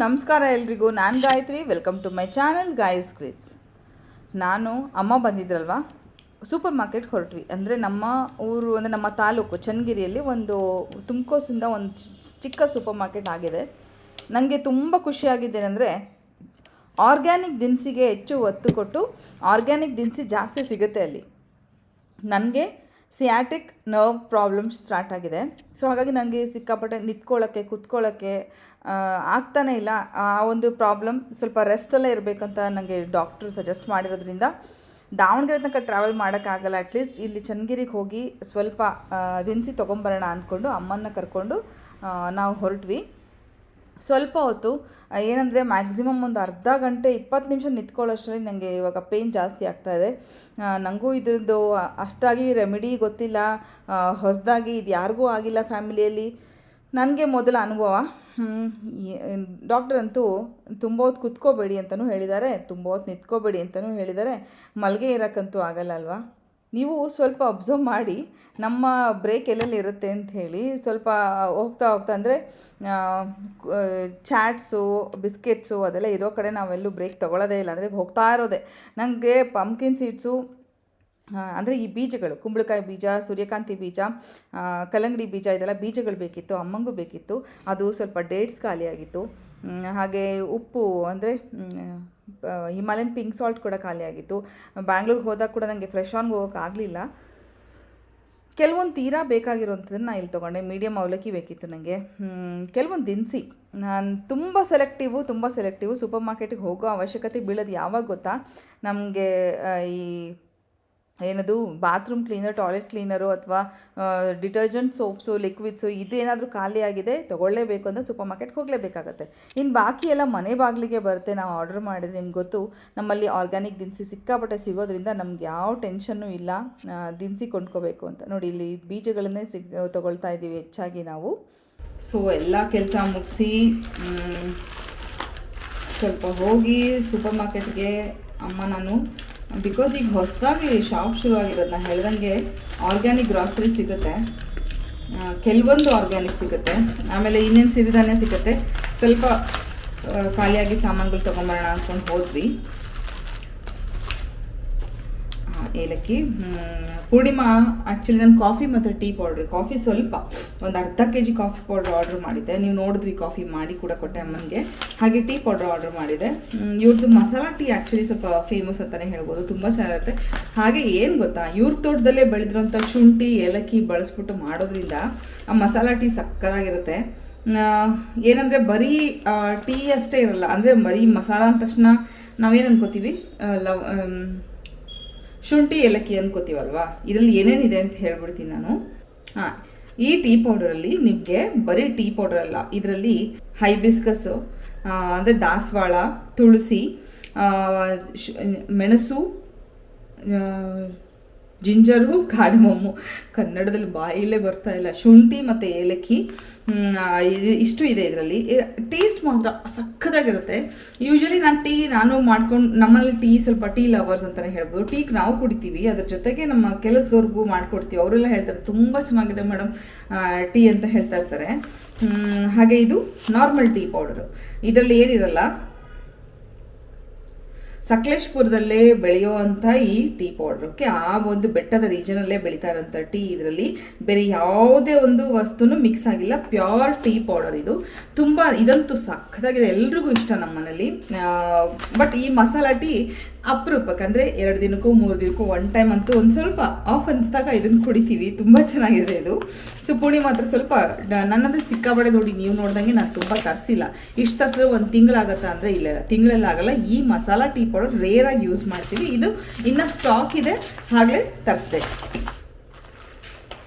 ನಮಸ್ಕಾರ ಎಲ್ರಿಗೂ. ನಾನು Gayatri. Welcome to my channel ಗಾಯಸ್ ಕ್ರೀಟ್ಸ್ ನಾನು ಅಮ್ಮ ಬಂದಿದ್ರಲ್ವ? ಸೂಪರ್ ಮಾರ್ಕೆಟ್ ಹೊರಟ್ವಿ. ಅಂದರೆ ನಮ್ಮ ಊರು, ಅಂದರೆ ನಮ್ಮ ತಾಲೂಕು ಚನ್ನಗಿರಿಯಲ್ಲಿ ಒಂದು ತುಮಕೋಸಿಂದ ಒಂದು ಚಿಕ್ಕ ಸೂಪರ್ ಮಾರ್ಕೆಟ್ ಆಗಿದೆ. ನನಗೆ ತುಂಬ ಖುಷಿಯಾಗಿದ್ದೇನೆಂದರೆ ಆರ್ಗ್ಯಾನಿಕ್ ದಿನಸಿಗೆ ಹೆಚ್ಚು ಒತ್ತು ಕೊಟ್ಟು ಆರ್ಗ್ಯಾನಿಕ್ ದಿನಸಿ ಜಾಸ್ತಿ ಸಿಗುತ್ತೆ ಅಲ್ಲಿ. ನನಗೆ ಸಿಯಾಟಿಕ್ ನರ್ವ್ ಪ್ರಾಬ್ಲಮ್ ಸ್ಟಾರ್ಟ್ ಆಗಿದೆ. ಸೊ ಹಾಗಾಗಿ ನನಗೆ ಸಿಕ್ಕಾಪಟ್ಟೆ ನಿಂತ್ಕೊಳ್ಳೋಕ್ಕೆ ಕುತ್ಕೊಳ್ಳೋಕ್ಕೆ ಆಗ್ತಾನೇ ಇಲ್ಲ. ಆ ಒಂದು ಪ್ರಾಬ್ಲಮ್ ಸ್ವಲ್ಪ ರೆಸ್ಟಲ್ಲೇ ಇರಬೇಕಂತ ನನಗೆ ಡಾಕ್ಟ್ರು ಸಜೆಸ್ಟ್ ಮಾಡಿರೋದ್ರಿಂದ ದಾವಣಗೆರೆ ತನಕ ಟ್ರಾವೆಲ್ ಮಾಡೋಕ್ಕಾಗಲ್ಲ ಅಟ್ಲೀಸ್ಟ್ ಇಲ್ಲಿ ಚನ್ನಗಿರಿಗೆ ಹೋಗಿ ಸ್ವಲ್ಪ ದಿನಸಿ ತೊಗೊಂಬರೋಣ ಅಂದ್ಕೊಂಡು ಅಮ್ಮನ್ನ ಕರ್ಕೊಂಡು ನಾವು ಹೊರಟ್ವಿ. ಸ್ವಲ್ಪ ಹೊತ್ತು ಏನಂದರೆ ಮ್ಯಾಕ್ಸಿಮಮ್ ಒಂದು ಅರ್ಧ ಗಂಟೆ ಇಪ್ಪತ್ತು ನಿಮಿಷ ನಿಂತ್ಕೊಳ್ಳೋಷ್ಟರಲ್ಲಿ ನನಗೆ ಇವಾಗ ಪೇಯ್ನ್ ಜಾಸ್ತಿ ಆಗ್ತಾ ಇದೆ. ನನಗೂ ಇದ್ರದ್ದು ಅಷ್ಟಾಗಿ ರೆಮಿಡಿ ಗೊತ್ತಿಲ್ಲ. ಹೊಸದಾಗಿ ಇದು ಯಾರಿಗೂ ಆಗಿಲ್ಲ ಫ್ಯಾಮಿಲಿಯಲ್ಲಿ ನನಗೆ ಮೊದಲ ಅನುಭವ ಡಾಕ್ಟರ್ ಅಂತೂ ತುಂಬ ಹೊತ್ತು ಕುತ್ಕೋಬೇಡಿ ಅಂತಲೂ ಹೇಳಿದ್ದಾರೆ, ತುಂಬ ಹೊತ್ತು ನಿಂತ್ಕೋಬೇಡಿ ಅಂತಲೂ ಹೇಳಿದ್ದಾರೆ. ಮಲ್ಗೆ ಇರೋಕ್ಕಂತೂ ಆಗಲ್ಲ ಅಲ್ವಾ? ನೀವು ಸ್ವಲ್ಪ ಅಬ್ಸರ್ವ್ ಮಾಡಿ ನಮ್ಮ ಬ್ರೇಕ್ ಎಲ್ಲೆಲ್ಲಿ ಇರುತ್ತೆ ಅಂತ ಹೇಳಿ ಸ್ವಲ್ಪ ಹೋಗ್ತಾ ಹೋಗ್ತಾ ಅಂದರೆ ಚಾಟ್ಸು ಬಿಸ್ಕೆಟ್ಸು ಅದೆಲ್ಲ ಇರೋ ಕಡೆ ನಾವೆಲ್ಲೂ ಬ್ರೇಕ್ ತೊಗೊಳ್ಳೋದೇ ಇಲ್ಲ. ಅಂದರೆ ಹೋಗ್ತಾ ಇರೋದೆ. ನನಗೆ ಪಂಪ್ಕಿನ್ ಸೀಡ್ಸು ಅಂದರೆ ಈ ಬೀಜಗಳು, ಕುಂಬಳಕಾಯಿ ಬೀಜ, ಸೂರ್ಯಕಾಂತಿ ಬೀಜ ಕಲ್ಲಂಗಡಿ ಬೀಜ, ಇದೆಲ್ಲ ಬೀಜಗಳು ಬೇಕಿತ್ತು, ಅಮ್ಮಂಗೂ ಬೇಕಿತ್ತು. ಅದು ಸ್ವಲ್ಪ ಡೇಟ್ಸ್ ಖಾಲಿಯಾಗಿತ್ತು. ಹಾಗೆ ಉಪ್ಪು ಅಂದರೆ ಹಿಮಾಲಯನ್ ಪಿಂಕ್ ಸಾಲ್ಟ್ ಕೂಡ ಖಾಲಿಯಾಗಿತ್ತು ಬ್ಯಾಂಗ್ಳೂರ್ಗೆ ಹೋದಾಗ ಕೂಡ ನನಗೆ ಫ್ರೆಶ್ ಆನ್ಗೆ ಆಗಲಿಲ್ಲ. ಕೆಲವೊಂದು ತೀರಾ ಬೇಕಾಗಿರೋಂಥದ್ದನ್ನು ನಾನು ಇಲ್ಲಿ ತೊಗೊಂಡೆ. ಮೀಡಿಯಮ್ ಅವಲಕ್ಕಿ ಬೇಕಿತ್ತು ನನಗೆ ಕೆಲವೊಂದು ದಿನಸಿ. ನಾನು ತುಂಬ ಸೆಲೆಕ್ಟಿವು ತುಂಬ ಸೆಲೆಕ್ಟಿವು ಸೂಪರ್ ಮಾರ್ಕೆಟಿಗೆ ಹೋಗೋ ಅವಶ್ಯಕತೆ ಬೀಳೋದು ಯಾವಾಗ ಗೊತ್ತಾ? ನಮಗೆ ಈ ಏನದು ಬಾತ್ರೂಮ್ ಕ್ಲೀನರ್ ಟಾಯ್ಲೆಟ್ ಕ್ಲೀನರು ಅಥವಾ ಡಿಟರ್ಜೆಂಟ್ ಸೋಪ್ಸು ಲಿಕ್ವಿಡ್ಸು ಇದೇನಾದರೂ ಖಾಲಿ ಆಗಿದೆ, ತೊಗೊಳ್ಳೇಬೇಕು ಅಂದರೆ ಸೂಪರ್ ಮಾರ್ಕೆಟ್ಗೆ ಹೋಗಲೇಬೇಕಾಗತ್ತೆ. ಇನ್ನು ಬಾಕಿ ಎಲ್ಲ ಮನೆ ಬಾಗಿಲಿಗೆ ಬರುತ್ತೆ, ನಾವು ಆರ್ಡರ್ ಮಾಡಿದ್ರೆ ನಿಮ್ಗೆ ಗೊತ್ತು, ನಮ್ಮಲ್ಲಿ ಆರ್ಗ್ಯಾನಿಕ್ ದಿನಸಿ ಸಿಕ್ಕಾಪಟ್ಟೆ ಸಿಗೋದ್ರಿಂದ ನಮ್ಗೆ ಯಾವ ಟೆನ್ಷನ್ನು ಇಲ್ಲ ದಿನಸಿ ಕೊಂಡ್ಕೋಬೇಕು ಅಂತ. ನೋಡಿ, ಇಲ್ಲಿ ಬೀಜಗಳನ್ನೇ ಸಿಗ್, ತೊಗೊಳ್ತಾ ಇದ್ದೀವಿ ಹೆಚ್ಚಾಗಿ ನಾವು. ಸೊ ಎಲ್ಲ ಕೆಲಸ ಮುಗಿಸಿ ಸ್ವಲ್ಪ ಹೋಗಿ ಸೂಪರ್ ಮಾರ್ಕೆಟ್ಗೆ ಅಮ್ಮ ನಾನು ಬಿಕಾಸ್ ಈಗ ಹೊಸದಾಗಿ ಶಾಪ್ ಶುರುವಾಗಿರೋದು ನಾನು ಹೇಳ್ದಂಗೆ ಆರ್ಗ್ಯಾನಿಕ್ ಗ್ರಾಸರಿ ಸಿಗುತ್ತೆ. ಕೆಲವೊಂದು ಆರ್ಗ್ಯಾನಿಕ್ ಸಿಗುತ್ತೆ. ಆಮೇಲೆ ಇನ್ನೇನು ಸಿರಿಧಾನ್ಯ ಸಿಗುತ್ತೆ. ಸ್ವಲ್ಪ ಖಾಲಿಯಾಗಿ ಸಾಮಾನುಗಳು ತೊಗೊಂಬರೋಣ ಅಂದ್ಕೊಂಡು ಹೋದ್ವಿ ಆ, ಏಲಕ್ಕಿ ಪೂರ್ಣಿಮಾ ಆ್ಯಕ್ಚುಲಿ ನಾನು ಕಾಫಿ ಮತ್ತು ಟೀ ಪೌಡ್ರ್ ಕಾಫಿ ಸ್ವಲ್ಪ ಒಂದು ಅರ್ಧ K G coffee powder order ಮಾಡಿದ್ದೆ. ನೀವು ನೋಡಿದ್ರಿ ಕಾಫಿ ಮಾಡಿ ಕೂಡ ಕೊಟ್ಟೆ ಅಮ್ಮನಿಗೆ. ಹಾಗೆ ಟೀ ಪೌಡ್ರ್ ಆರ್ಡ್ರ್ ಮಾಡಿದೆ. ಇವ್ರದ್ದು ಮಸಾಲ ಟೀ ಆ್ಯಕ್ಚುಲಿ ಸ್ವಲ್ಪ ಫೇಮಸ್ ಅಂತಲೇ ಹೇಳ್ಬೋದು ತುಂಬ ಚೆನ್ನಾಗಿರುತ್ತೆ. ಹಾಗೆ ಏನು ಗೊತ್ತಾ ಇವ್ರ ತೋಟದಲ್ಲೇ ಬೆಳೆದಿರೋಂಥ ಶುಂಠಿ ಏಲಕ್ಕಿ ಬಳಸ್ಬಿಟ್ಟು ಮಾಡೋದ್ರಿಂದ ಆ ಮಸಾಲ ಟೀ ಸಕ್ಕತ್ತಾಗಿರುತ್ತೆ ಆ, ಏನಂದರೆ ಬರೀ ಟೀ ಅಷ್ಟೇ ಇರಲ್ಲ ಅಂದರೆ ಬರೀ ಮಸಾಲ ಅಂದ ತಕ್ಷಣ ನಾವೇನು ಅನ್ಕೋತೀವಿ? ಲವ್ ಶುಂಠಿ ಏಲಕ್ಕಿ ಅನ್ಕೋತೀವಲ್ವಾ ಇದರಲ್ಲಿ ಏನೇನಿದೆ ಅಂತ ಹೇಳ್ಬಿಡ್ತೀನಿ ನಾನು. ಹಾಂ, ಈ ಟೀ ಪೌಡರಲ್ಲಿ ನಿಮಗೆ ಬರೀ ಟೀ ಪೌಡರ್ ಅಲ್ಲ, ಇದರಲ್ಲಿ ಹೈಬಿಸ್ಕಸ್ಸು ಅಂದರೆ ದಾಸವಾಳ, ತುಳಸಿ ಮೆಣಸು ಜಿಂಜರು ಕಾಡಮಮ್ಮು ಕನ್ನಡದಲ್ಲಿ ಬಾಯಿಲೇ ಬರ್ತಾ ಇಲ್ಲ. ಶುಂಠಿ ಮತ್ತು ಏಲಕ್ಕಿ ಇಷ್ಟು ಇದೆ ಇದರಲ್ಲಿ. ಟೇಸ್ಟ್ ಮಾತ್ರ ಸಖತ್ತಾಗಿರುತ್ತೆ. ಯೂಶ್ವಲಿ ನಾನು ಟೀ ನಾನು ಮಾಡ್ಕೊಂಡು, ನಮ್ಮಲ್ಲಿ ಟೀ ಸ್ವಲ್ಪ ಟೀ ಲವರ್ಸ್ ಅಂತಲೇ ಹೇಳ್ಬೋದು. ಟೀ ನಾವು ಕುಡಿತೀವಿ. ಅದ್ರ ಜೊತೆಗೆ ನಮ್ಮ ಕೆಲಸದವ್ರಿಗೂ ಮಾಡ್ಕೊಡ್ತೀವಿ. ಅವರೆಲ್ಲ ಹೇಳ್ತಾರೆ, ತುಂಬ ಚೆನ್ನಾಗಿದೆ ಮೇಡಮ್ ಟೀ ಅಂತ ಹೇಳ್ತಾ ಇರ್ತಾರೆ. ಹಾಗೆ ಇದು ನಾರ್ಮಲ್ ಟೀ ಪೌಡರು ಇದರಲ್ಲಿ ಏನಿರಲ್ಲ ಸಕಲೇಶ್ಪುರದಲ್ಲೇ ಬೆಳೆಯುವಂಥ ಈ ಟೀ ಪೌಡರ್ ಓಕೆ ಆ ಒಂದು ಬೆಟ್ಟದ ರೀಜನಲ್ಲೇ ಬೆಳೀತಾ ಇರೋಂಥ ಟೀ ಇದರಲ್ಲಿ ಬೇರೆ ಯಾವುದೇ ಒಂದು ವಸ್ತುನು ಮಿಕ್ಸ್ ಆಗಿಲ್ಲ, ಪ್ಯೂರ್ ಟೀ ಪೌಡರ್ ಇದು. ತುಂಬ, ಇದಂತೂ ಸಖತ್ತಾಗಿದೆ. ಎಲ್ರಿಗೂ ಇಷ್ಟ ನಮ್ಮ ಬಟ್ ಈ ಮಸಾಲ ಟೀ ಅಪರೂಪಕ್ಕೆ ಅಂದರೆ ಎರಡು ದಿನಕ್ಕೂ, ಮೂರು ದಿನಕ್ಕೂ ಒನ್ ಟೈಮ್ ಅಂತೂ ಒಂದು ಸ್ವಲ್ಪ ಆಫ್ ಅನ್ಸ್ದಾಗ ಇದನ್ನು ಕುಡಿತೀವಿ. ತುಂಬ ಚೆನ್ನಾಗಿದೆ ಇದು. ಸೊ, ಪುಣಿ ಮಾತ್ರ ಸ್ವಲ್ಪ ಡ- ನನ್ನದೇ ಸಿಕ್ಕಾಬಡೆ ನೋಡಿ, ನೀವು ನೋಡ್ದಂಗೆ ನಾನು ತುಂಬ ತರಿಸಿಲ್ಲ. ಇಷ್ಟು ತರಿಸಿದ್ರೆ ಒಂದು ತಿಂಗಳಾಗತ್ತಾ ಅಂದರೆ ಇಲ್ಲ ತಿಂಗಳೆಲ್ಲ ಆಗಲ್ಲ ಈ ಮಸಾಲ ಟೀ ಪೌಡರ್ ರೇರಾಗಿ ಯೂಸ್ ಮಾಡ್ತೀವಿ. ಇದು ಇನ್ನು ಸ್ಟಾಕ್ ಇದೆ. ಹಾಗಲೇ ತರಿಸ್ದೆ.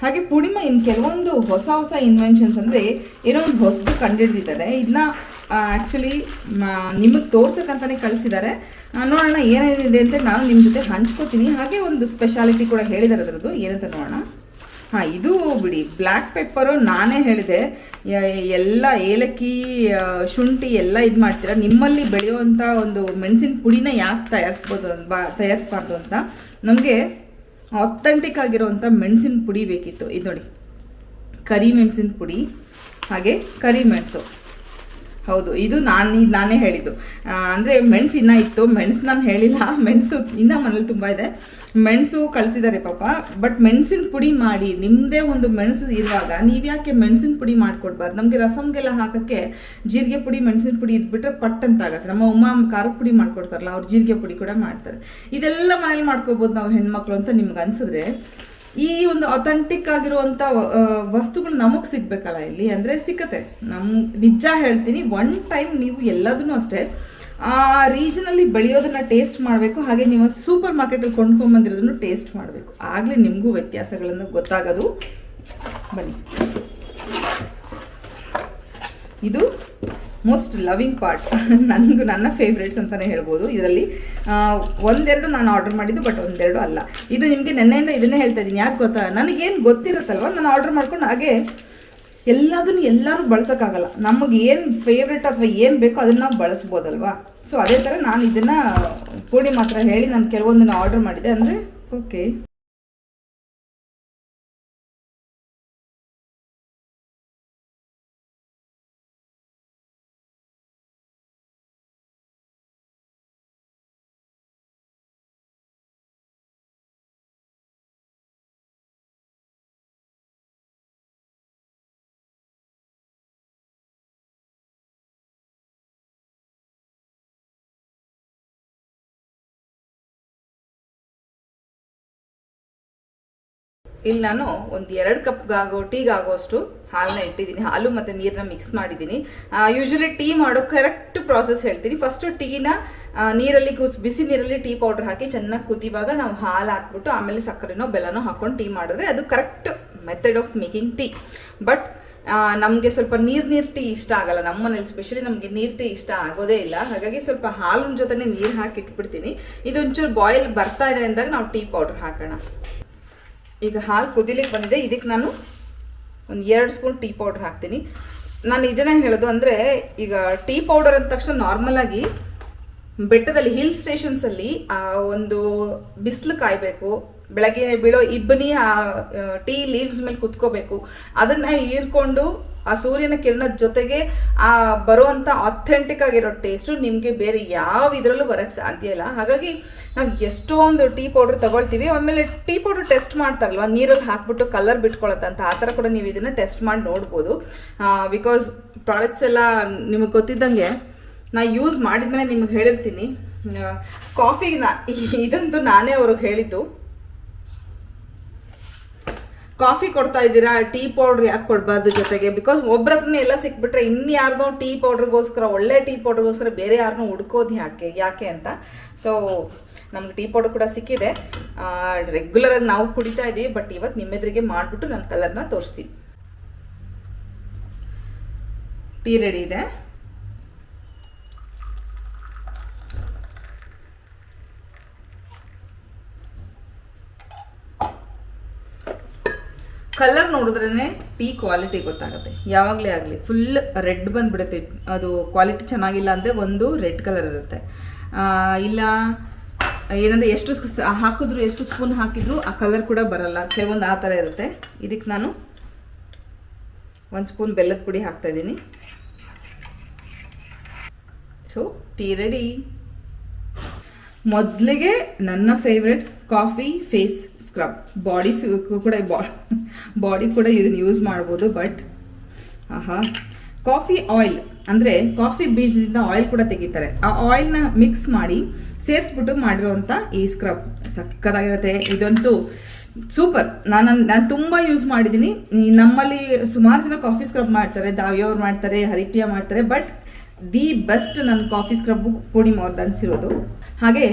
ಹಾಗೆ ಪುಣಿಮ ಇನ್ನು ಕೆಲವೊಂದು ಹೊಸ ಹೊಸ ಇನ್ವೆನ್ಷನ್ಸ್ ಅಂದರೆ ಏನೋ ಒಂದು ಹೊಸದು ಕಂಡುಹಿಡಿದಿದ್ದಾರೆ ಇದನ್ನ ಆ್ಯಕ್ಚುಲಿ ನಿಮಗೆ ತೋರ್ಸಕ್ಕಂತಲೇ ಕಳಿಸಿದ್ದಾರೆ. ನೋಡೋಣ ಏನೇನಿದೆ ಅಂತ ನಾನು ನಿಮ್ಮ ಜೊತೆ ಹಂಚ್ಕೋತೀನಿ. ಹಾಗೆ ಒಂದು ಸ್ಪೆಷಾಲಿಟಿ ಕೂಡ ಹೇಳಿದ್ದಾರೆ ಅದರದ್ದು ಏನಂತ ನೋಡೋಣ? ಹಾಂ, ಇದು ಬಿಡಿ. ಬ್ಲ್ಯಾಕ್ ಪೆಪ್ಪರು ನಾನೇ ಹೇಳಿದೆ. ಎಲ್ಲ ಏಲಕ್ಕಿ ಶುಂಠಿ ಎಲ್ಲ ಇದು ಮಾಡ್ತೀರಾ? ನಿಮ್ಮಲ್ಲಿ ಬೆಳೆಯುವಂಥ ಒಂದು ಮೆಣಸಿನ ಪುಡಿನ ಯಾಕೆ ತಯಾರಿಸ್ಬೋದು ಬಾ, ತಯಾರಿಸ್ಬಾರ್ದು ಅಂತ ನಮಗೆ ಆಥೆಂಟಿಕ್ ಆಗಿರುವಂಥ ಮೆಣಸಿನ ಪುಡಿ ಬೇಕಿತ್ತು. ಇದು ನೋಡಿ. ಕರಿ ಮೆಣಸಿನ ಪುಡಿ, ಹಾಗೆ ಕರಿ ಮೆಣಸು. ಹೌದು, ಇದು ನಾನು, ಇದು ನಾನೇ ಹೇಳಿದ್ದು. ಅಂದರೆ ಮೆಣಸು ಇನ್ನ ಇತ್ತು. ಮೆಣಸು ನಾನು ಹೇಳಿಲ್ಲ. ಮೆಣಸು ಇನ್ನೂ ಮನೇಲಿ ತುಂಬಾ ಇದೆ. ಮೆಣಸು ಕಳಿಸಿದ್ದಾರೆ ಪಾಪ. ಬಟ್ ಮೆಣಸಿನ ಪುಡಿ ಮಾಡಿ ನಿಮ್ಮದೇ ಒಂದು ಮೆಣಸು ಇರುವಾಗ ನೀವ್ಯಾಕೆ ಮೆಣಸಿನ ಪುಡಿ ಮಾಡ್ಕೊಡ್ಬಾರ್ದು? ನಮಗೆ ರಸಮ್ಗೆಲ್ಲ ಹಾಕಕ್ಕೆ ಜೀರಿಗೆ ಪುಡಿ, ಮೆಣಸಿನ ಪುಡಿ ಇದ್ಬಿಟ್ರೆ ಪಟ್ ಅಂತ ಆಗತ್ತೆ ನಮ್ಮ ಉಮ್ಮ ಖಾರದ ಪುಡಿ ಮಾಡ್ಕೊಡ್ತಾರಲ್ಲ, ಅವ್ರು ಜೀರಿಗೆ ಪುಡಿ ಕೂಡ ಮಾಡ್ತಾರೆ. ಇದೆಲ್ಲ ಮನೇಲಿ ಮಾಡ್ಕೋಬೋದು ನಾವು ಹೆಣ್ಮಕ್ಳು ಅಂತ ನಿಮ್ಗೆ ಅನ್ಸಿದ್ರೆ ಈ ಒಂದು ಅಥೆಂಟಿಕ್ ಆಗಿರುವಂಥ ವಸ್ತುಗಳು ನಮಗೆ ಸಿಗ್ಬೇಕಲ್ಲ ಇಲ್ಲಿ ಅಂದರೆ ಸಿಕ್ಕತ್ತೆ. ನಮ್, ನಿಜ ಹೇಳ್ತೀನಿ ಒನ್ ಟೈಮ್ ನೀವು ಎಲ್ಲದನ್ನೂ ಅಷ್ಟೇ, ಆ, ರೀಜನಲ್ಲಿ ಬೆಳೆಯೋದನ್ನ ಟೇಸ್ಟ್ ಮಾಡಬೇಕು, ಹಾಗೆ ನೀವು ಸೂಪರ್ ಮಾರ್ಕೆಟಲ್ಲಿ ಕೊಂಡ್ಕೊಂಬಂದಿರೋದನ್ನು ಟೇಸ್ಟ್ ಮಾಡಬೇಕು. ಆಗಲೇ ನಿಮಗೂ ವ್ಯತ್ಯಾಸಗಳನ್ನು ಗೊತ್ತಾಗೋದು. ಬನ್ನಿ. ಇದು ಮೋಸ್ಟ್ ಲವಿಂಗ್ ಪಾರ್ಟ್ ನನಗೂ ನನ್ನ ಫೇವ್ರೇಟ್ಸ್ ಅಂತಲೇ ಹೇಳ್ಬೋದು. ಇದರಲ್ಲಿ ಒಂದೆರಡು ನಾನು ಆರ್ಡರ್ ಮಾಡಿದ್ದು ಬಟ್ ಒಂದೆರಡು ಅಲ್ಲ. ಇದು ನಿಮಗೆ ನೆನ್ನೆಯಿಂದ ಇದನ್ನೇ ಹೇಳ್ತಾ ಇದ್ದೀನಿ. ಯಾಕೆ ಗೊತ್ತಾ? ನನಗೇನು ಗೊತ್ತಿರುತ್ತಲ್ವ? ನಾನು ಆರ್ಡರ್ ಮಾಡ್ಕೊಂಡು ಹಾಗೆ ಎಲ್ಲದನ್ನು ಎಲ್ಲರೂ ಬಳಸೋಕ್ಕಾಗಲ್ಲ. ನಮಗೆ ಏನು ಫೇವ್ರೇಟ್ ಅಥವಾ ಏನು ಬೇಕೋ ಅದನ್ನು ನಾವು ಬಳಸ್ಬೋದಲ್ವಾ? ಸೊ ಅದೇ ಥರ ನಾನು ಇದನ್ನು ಪೂರ್ಣಿಮಾತ್ರ ಮಾತ್ರ ಹೇಳಿ ನಾನು ಕೆಲವೊಂದನ್ನು ಆರ್ಡರ್ ಮಾಡಿದೆ. ಅಂದರೆ ಓಕೆ ಇಲ್ಲಿ ನಾನು ಒಂದು ಎರಡು ಕಪ್ಗಾಗೋ ಟೀಗಾಗೋಷ್ಟು ಹಾಲನ್ನ ಇಟ್ಟಿದ್ದೀನಿ. ಹಾಲು ಮತ್ತು ನೀರನ್ನ ಮಿಕ್ಸ್ ಮಾಡಿದ್ದೀನಿ. ಯೂಶಲಿ ಟೀ ಮಾಡೋ ಕರೆಕ್ಟ್ ಪ್ರಾಸೆಸ್ ಹೇಳ್ತೀನಿ. ಫಸ್ಟು ಟೀನ ನೀರಲ್ಲಿ ಕೂಸ್, ಬಿಸಿ ನೀರಲ್ಲಿ ಟೀ ಪೌಡರ್ ಹಾಕಿ ಚೆನ್ನಾಗಿ ಕುದಿವಾಗ ನಾವು ಹಾಲು ಹಾಕ್ಬಿಟ್ಟು ಆಮೇಲೆ ಸಕ್ಕರೆನೋ, ಬೆಲ್ಲನೋ ಹಾಕ್ಕೊಂಡು ಟೀ ಮಾಡಿದ್ರೆ ಅದು correct method of making tea but ನಮಗೆ ಸ್ವಲ್ಪ ನೀರು ನೀರು ಟೀ ಇಷ್ಟ ಆಗಲ್ಲ. ನಮ್ಮ ಮನೇಲಿ ಸ್ಪೆಷಲಿ ನಮಗೆ ನೀರು ಟೀ ಇಷ್ಟ ಆಗೋದೇ ಇಲ್ಲ. ಹಾಗಾಗಿ ಸ್ವಲ್ಪ ಹಾಲಿನ ಜೊತೆನೇ ನೀರು ಹಾಕಿ ಇಟ್ಬಿಡ್ತೀನಿ. ಇದೊಂಚೂರು ಬಾಯ್ಲ್ ಬರ್ತಾ ಇದೆ ಅಂದಾಗ ನಾವು ಟೀ ಪೌಡರ್ ಹಾಕೋಣ. ಈಗ ಹಾಲು ಕುದಿಲಿಕ್ಕೆ ಬಂದಿದೆ. ಇದಕ್ಕೆ ನಾನು ಒಂದು ಎರಡು ಸ್ಪೂನ್ ಟೀ ಪೌಡರ್ ಹಾಕ್ತೀನಿ. ನಾನು ಇದನ್ನೇ ಹೇಳೋದು ಅಂದರೆ, ಈಗ ಟೀ ಪೌಡರ್ ಅಂದ ತಕ್ಷಣ ನಾರ್ಮಲಾಗಿ ಬೆಟ್ಟದಲ್ಲಿ ಹಿಲ್ ಸ್ಟೇಷನ್ಸಲ್ಲಿ ಆ, ಒಂದು ಬಿಸಿಲು ಕಾಯಬೇಕು. ಬೆಳಗ್ಗೆ ಬೀಳೋ ಇಬ್ಬನಿ ಆ, ಟೀ ಲೀವ್ಸ್ ಮೇಲೆ ಕುತ್ಕೋಬೇಕು. ಅದನ್ನ ಹೀರ್ಕೊಂಡು ಆ ಸೂರ್ಯನ ಕಿರಣದ ಜೊತೆಗೆ ಆ ಬರುವಂಥ ಅಥೆಂಟಿಕ್ ಆಗಿರೋ ಟೇಸ್ಟು ನಿಮಗೆ ಬೇರೆ ಯಾವ ಇದರಲ್ಲೂ ಬರೋಕ್ಕೆ ಸಾಧ್ಯ ಇಲ್ಲ. ಹಾಗಾಗಿ ನಾವು ಎಷ್ಟೊಂದು ಟೀ ಪೌಡರ್ ತಗೊಳ್ತೀವಿ. ಆಮೇಲೆ ಟೀ ಪೌಡರ್ ಟೆಸ್ಟ್ ಮಾಡ್ತಾರಲ್ವ? ನೀರಲ್ಲಿ ಹಾಕ್ಬಿಟ್ಟು ಕಲರ್ ಬಿಟ್ಕೊಳತ್ತಂತ ಆ ಥರ ಕೂಡ ನೀವು ಇದನ್ನು ಟೆಸ್ಟ್ ಮಾಡಿ ನೋಡ್ಬೋದು. ಬಿಕಾಸ್ ಪ್ರಾಡಕ್ಟ್ಸ್ ಎಲ್ಲ ನಿಮಗೆ ಗೊತ್ತಿದ್ದಂಗೆ ನಾ ಯೂಸ್ ಮಾಡಿದ್ಮೇಲೆ ನಿಮ್ಗೆ ಹೇಳಿರ್ತೀನಿ. ಕಾಫಿಗೆ ನಾ ಇದಂತೂ ನಾನೇ ಅವ್ರಿಗೆ ಹೇಳಿದ್ದು. ಕಾಫಿ ಕೊಡ್ತಾ ಇದ್ದೀರಾ? ಟೀ ಪೌಡ್ರ್ ಯಾಕೆ ಕೊಡಬಾರ್ದು ಜೊತೆಗೆ? ಬಿಕಾಸ್ ಒಬ್ರ ಹತ್ರನೇ ಎಲ್ಲ ಸಿಕ್ಬಿಟ್ರೆ ಇನ್ಯಾರ್ದೋ ಟೀ ಪೌಡ್ರಿಗೋಸ್ಕರ, ಒಳ್ಳೆ ಟೀ ಪೌಡ್ರಿಗೋಸ್ಕರ ಬೇರೆ ಯಾರನ್ನೂ ಹುಡ್ಕೋದು ಯಾಕೆ ಯಾಕೆ ಅಂತ. ಸೊ ನಮ್ಗೆ ಟೀ ಪೌಡರ್ ಕೂಡ ಸಿಕ್ಕಿದೆ. ರೆಗ್ಯುಲರಾಗಿ ನಾವು ಕುಡಿತಾ ಇದ್ದೀವಿ ಬಟ್ ಇವತ್ತು ನಿಮ್ಮೆದುರಿಗೆ ಮಾಡಿಬಿಟ್ಟು ನನ್ನ ಕಲರ್ನ ತೋರಿಸ್ತೀನಿ. ಟೀ ರೆಡಿ ಇದೆ. ಕಲರ್ ನೋಡಿದ್ರೇ ಟೀ ಕ್ವಾಲಿಟಿ ಗೊತ್ತಾಗುತ್ತೆ. ಯಾವಾಗಲೇ ಆಗಲಿ ಫುಲ್ ರೆಡ್ ಬಂದ್ಬಿಡುತ್ತೆ. ಅದು ಕ್ವಾಲಿಟಿ ಚೆನ್ನಾಗಿಲ್ಲ ಅಂದರೆ ಒಂದು ರೆಡ್ ಕಲರ್ ಇರುತ್ತೆ. ಇಲ್ಲ, ಏನಂದರೆ ಎಷ್ಟು ಹಾಕಿದ್ರು, ಎಷ್ಟು ಸ್ಪೂನ್ ಹಾಕಿದ್ರು ಆ ಕಲರ್ ಕೂಡ ಬರಲ್ಲ. ಕೆಲವೊಂದು ಆ ಥರ ಇರುತ್ತೆ. ಇದಕ್ಕೆ ನಾನು ಒಂದು ಸ್ಪೂನ್ ಬೆಲ್ಲದ ಪುಡಿ ಹಾಕ್ತಾ ಇದ್ದೀನಿ. ಸೊ ಟೀ ರೆಡಿ ಮೊದಲಿಗೆ ನನ್ನ favourite coffee face scrub body ಕೂಡ ಬಾಡಿ ಕೂಡ ಇದನ್ನು ಯೂಸ್ ಮಾಡ್ಬೋದು ಬಟ್ ಆಹಾ. ಕಾಫಿ ಆಯಿಲ್ ಅಂದರೆ ಕಾಫಿ ಬೀಜದಿಂದ ಆಯಿಲ್ ಕೂಡ ತೆಗಿತಾರೆ. ಆ ಆಯಿಲ್ನ ಮಿಕ್ಸ್ ಮಾಡಿ ಸೇರಿಸ್ಬಿಟ್ಟು ಮಾಡಿರೋವಂಥ ಈ ಸ್ಕ್ರಬ್ ಸಕ್ಕತ್ತಾಗಿರುತ್ತೆ. ಇದಂತೂ ಸೂಪರ್ ನಾನು ನಾನು ತುಂಬ ಯೂಸ್ ಮಾಡಿದ್ದೀನಿ ನಮ್ಮಲ್ಲಿ ಸುಮಾರು ಜನ ಕಾಫಿ ಸ್ಕ್ರಬ್ ಮಾಡ್ತಾರೆ ದಾವಿಯವ್ರು ಮಾಡ್ತಾರೆ, ಹರಿಪ್ರಿಯ ಮಾಡ್ತಾರೆ ಬಟ್ ದಿ ಬೆಸ್ಟ್ ನನ್ನ ಕಾಫಿ ಸ್ಕ್ರಬ್ಬು ಪುಡಿ ಮೋರ್ದು ಅನ್ಸಿರೋದು ಹಾಗೆ